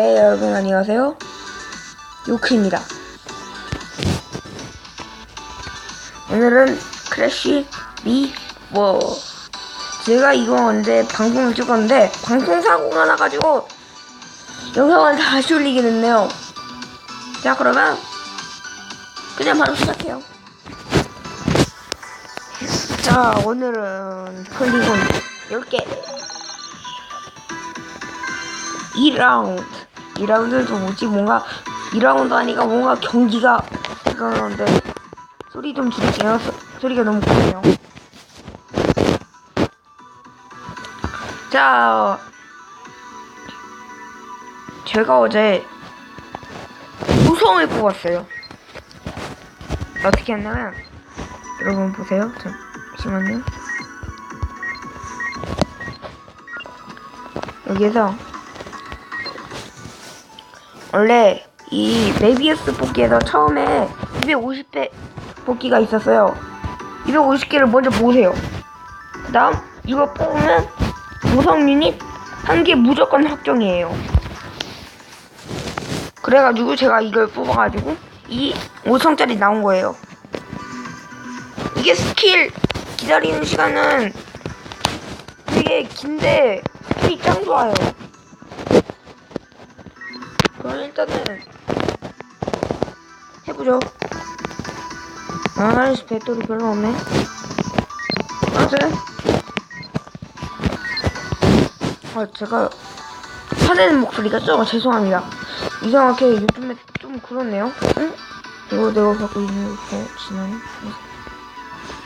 네, 여러분 안녕하세요. 요크입니다. 오늘은 크래쉬 미워. 제가 이거 언제 방송을 찍었는데 방송 사고가 나가지고 영상을 다시 올리게 됐네요. 자, 그러면 그냥 바로 시작해요. 자, 오늘은 폴리곤 10개. 2라운드 2라운드도 뭐지? 뭔가 2라운드 하니까 뭔가 경기가 그러는데 소리 좀 소, 소리가 너무 크네요. 자 제가 어제 우성을 뽑았어요. 어떻게 했냐면 여러분 보세요. 잠시만요. 여기에서 원래 이 메비우스 뽑기에서 처음에 250개 뽑기가 있었어요. 250개를 먼저 보세요. 그 다음 이거 뽑으면 무성 유닛 한 개 무조건 확정이에요. 그래가지고 제가 이걸 뽑아가지고 이 5성짜리 나온 거예요. 이게 스킬 기다리는 시간은 되게 긴데 스킬이 짱 좋아요. 그럼 일단은 해보죠. 아, 배터리 별로 없네. 아무튼 아, 제가 화내는 목소리가 좀 죄송합니다. 이상하게 요즘에 좀 그렇네요. 응? 이거 내가 갖고 있는 거 지나요?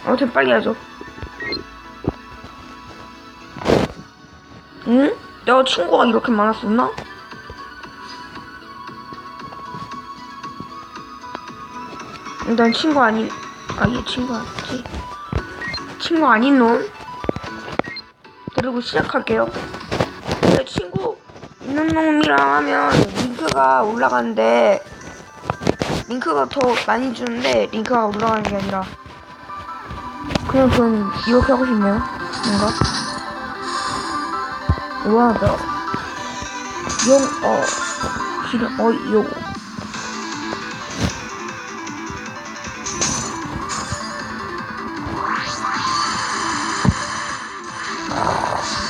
아무튼 빨리 하죠. 응? 내가 친구가 이렇게 많았었나? 일단 친구 아닌 아얘 친구 아니지. 친구 아닌 놈. 데리고 시작할게요. 내 친구 있는 놈이랑 하면 링크가 올라가는데 링크가 더 많이 주는데 링크가 올라가는 게 아니라 그냥 저는 이렇게 하고 싶네요. 뭔가? 우아하다 영어 싫어 어요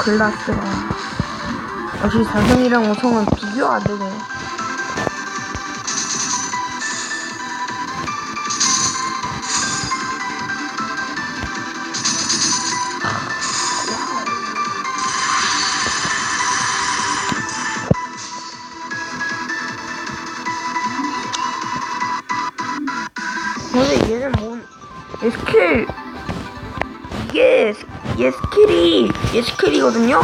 글라스가 역시 자성이랑 오성은 비교가 안 되네. 근데 얘는 뭔, 얘 스킬, 이게, 얘 스킬이, 얘 스킬이거든요?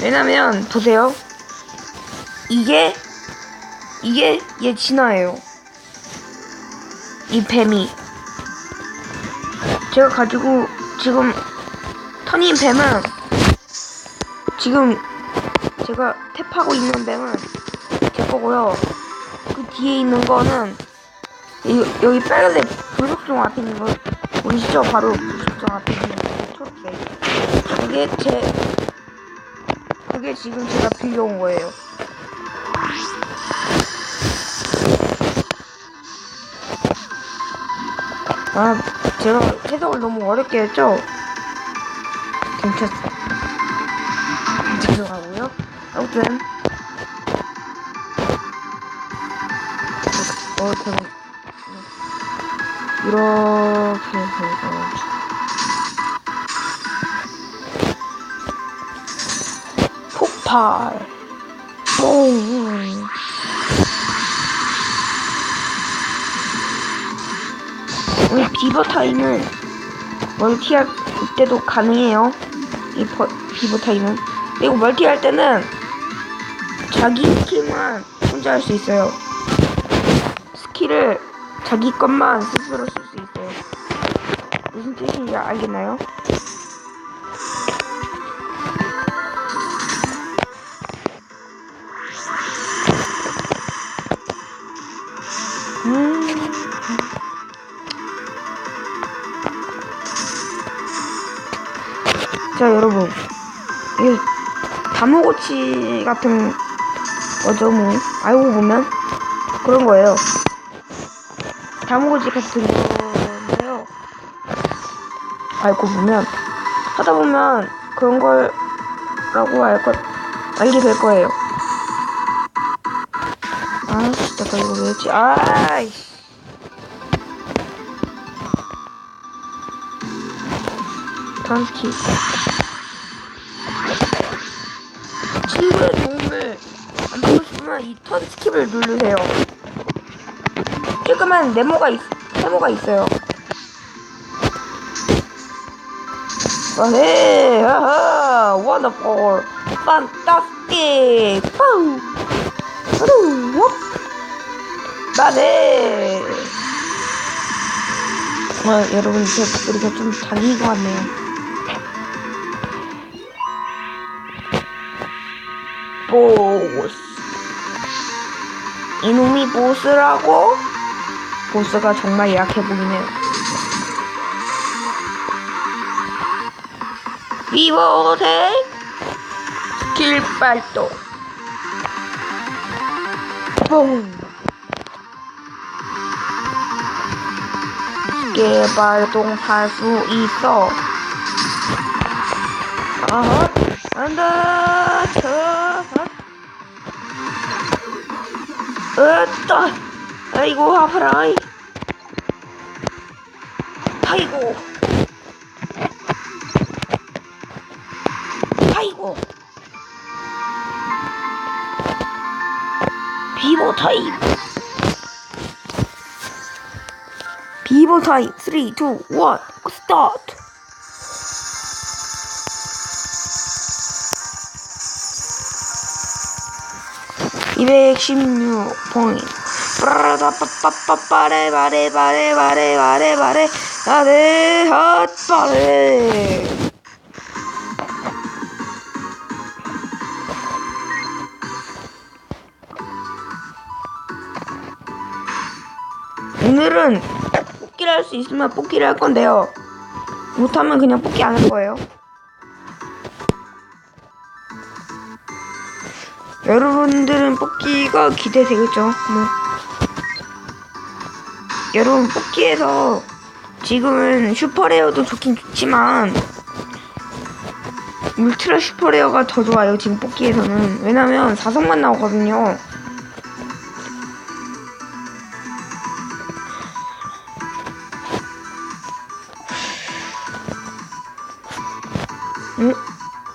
왜냐면, 보세요. 이게, 이게 얘 진화예요. 이 뱀이. 제가 가지고, 지금, 터닌 뱀은, 지금, 제가 탭하고 있는 뱀은 제 거고요. 그 뒤에 있는 거는, 이, 여기 빨간색 불속종 앞에 있는 거 보이시죠? 바로 불속종 앞에 있는 그 초록색. 그게 제, 그게 지금 제가 빌려온 거예요. 아, 제가 해석을 너무 어렵게 했죠? 괜찮어. 죄송하고요. 아무튼, 어, 제가 이렇게 해서 폭발. 뽕 우리 비버 타임은 멀티할 때도 가능해요. 이 버, 비버 타임은. 그리고 멀티할 때는 자기 스킬만 혼자 할 수 있어요. 스킬을 자기 것만 스스로 쓸 수 있어요. 무슨 뜻인지 알겠나요? 음. 자, 여러분. 이게 다무고치 같은 거죠, 뭐. 알고 보면. 그런 거예요. 다무고치 같은 건데요. 알고 보면. 하다 보면 그런 걸라고 알 것, 알게 될 거예요. 아, 진짜, 나 이거 왜지? 아이씨. 던키. 친구의 도움을 안 받고 싶으면 이 턴 스킵을 누르세요. 조그만 네모가 있, 네모가 있어요. 아, 네, 아하, 원더풀, 판타스틱, 파우, 파우, 워, 나네. 아, 여러분, 제 목소리가 좀 달린 것 같네요. 보스. 이놈이 보스라고? 보스가 정말 약해 보이네요. 비보색 스킬 발동. 뽕. 스킬 발동 할 수 있어. 아헛, 안다, 저, 으따, 아이고, 아파라. 아이고. 아이고. 비보 타임. 비보 타임. 3, 2, 1, 스타트. 이백십육 포인트. 빠라다빠빠빠빠레 바레 바레 바레 바레 바레 바레 핫바레 오늘은 뽑기를 할 수 있으면 뽑기를 할 건데요. 못하면 그냥 뽑기 안 할 거예요. 여러분들은 뽑기가 기대되겠죠? 뭐. 여러분 뽑기에서 지금은 슈퍼레어도 좋긴 좋지만 울트라 슈퍼레어가 더 좋아요 지금 뽑기에서는. 왜냐면 4성만 나오거든요. 응?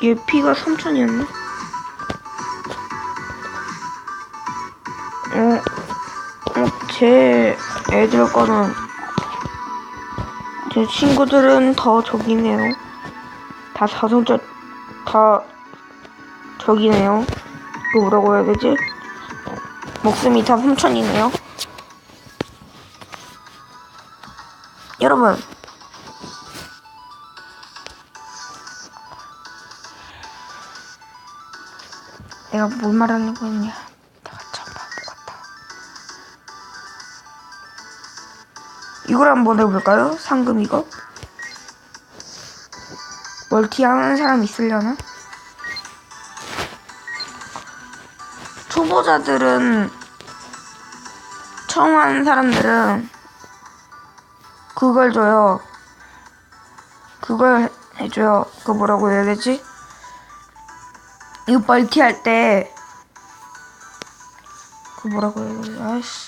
얘 피가 3000이었네? 어, 어, 제 애들 거는 제 친구들은 더 저기네요. 다 사성자 다 저기네요. 그 뭐라고 해야 되지? 목숨이 다 3천이네요. 여러분. 내가 뭘 말하려고 했냐. 이걸 한번 해볼까요? 상금 이거? 멀티 하는 사람 있으려나? 초보자들은 처음 하는 사람들은 그걸 줘요. 그걸 해줘요. 그 뭐라고 해야 되지? 이거 멀티 할 때 그 뭐라고 해야 되지? 아이씨.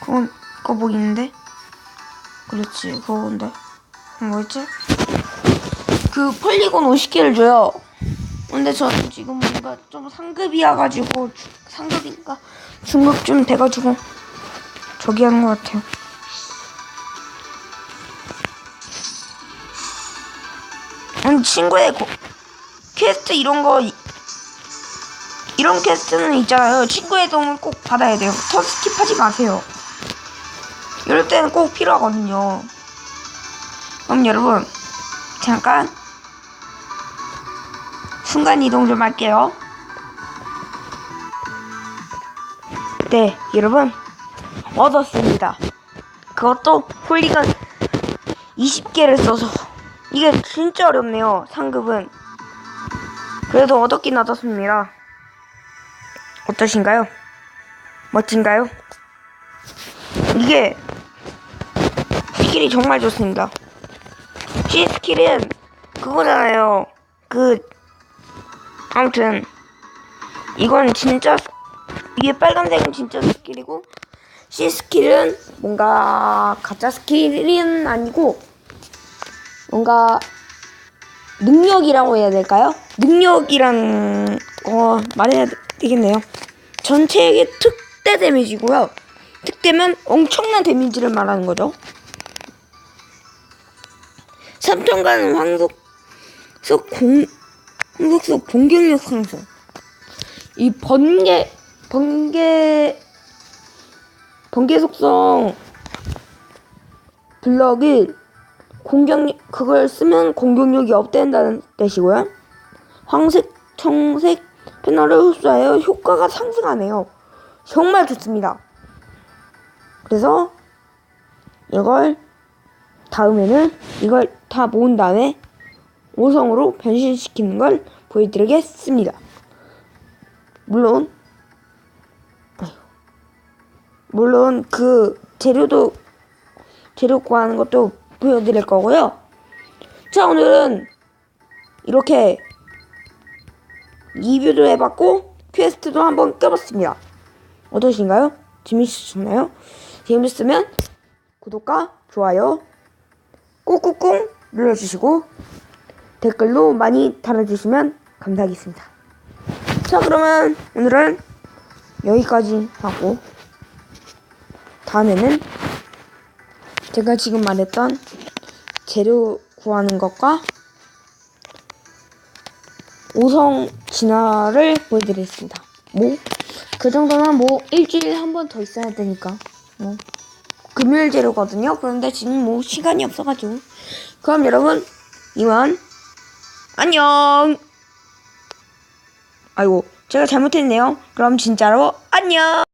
그건 그거 뭐 있는데? 그렇지 그건데. 뭐였지? 그 폴리곤 50개를 줘요. 근데 저는 지금 뭔가 좀 상급이어가지고 주- 상급인가? 중급 좀 돼가지고 저기 하는 것 같아요. 음, 친구의 고, 퀘스트 이런 거 이- 이런 퀘스트는 있잖아요. 친구의 도움을 꼭 받아야 돼요. 터 스킵하지 마세요 이럴 때는 꼭 필요하거든요. 그럼 여러분, 잠깐 순간 이동 좀 할게요. 네, 여러분 얻었습니다. 그것도 홀리건 20개를 써서 이게 진짜 어렵네요. 상급은 그래도 얻었긴 얻었습니다. 어떠신가요? 멋진가요? 이게 스킬이 정말 좋습니다. C 스킬은 그거잖아요. 그 아무튼 이건 진짜 이게 빨간색은 진짜 스킬이고 C 스킬은 뭔가 가짜 스킬은 아니고 뭔가 능력이라고 해야 될까요? 능력이란 거 말해야 되겠네요. 전체의 특대 데미지고요. 특대면 엄청난 데미지를 말하는 거죠. 3천간 황속 속 공, 황속 속 공격력 상승. 이 번개, 번개, 번개 속성 블럭이 공격력, 그걸 쓰면 공격력이 업된다는 뜻이고요. 황색, 청색 패널을 흡수하여 효과가 상승하네요. 정말 좋습니다. 그래서 이걸 다음에는 이걸 다 모은 다음에 5성으로 변신시키는 걸 보여드리겠습니다. 물론 물론 그 재료도 재료 구하는 것도 보여드릴 거고요. 자 오늘은 이렇게 리뷰도 해봤고 퀘스트도 한번 껴봤습니다. 어떠신가요? 재밌으셨나요? 재밌으면 구독과 좋아요 꾹꾹꾹 눌러주시고 댓글로 많이 달아주시면 감사하겠습니다. 자 그러면 오늘은 여기까지 하고 다음에는 제가 지금 말했던 재료 구하는 것과 5성 진화를 보여드리겠습니다. 뭐, 그 정도는 뭐, 일주일에 한 번 더 있어야 되니까. 뭐, 금요일 재료거든요. 그런데 지금 뭐, 시간이 없어가지고. 그럼 여러분, 이만, 안녕! 아이고, 제가 잘못했네요. 그럼 진짜로, 안녕!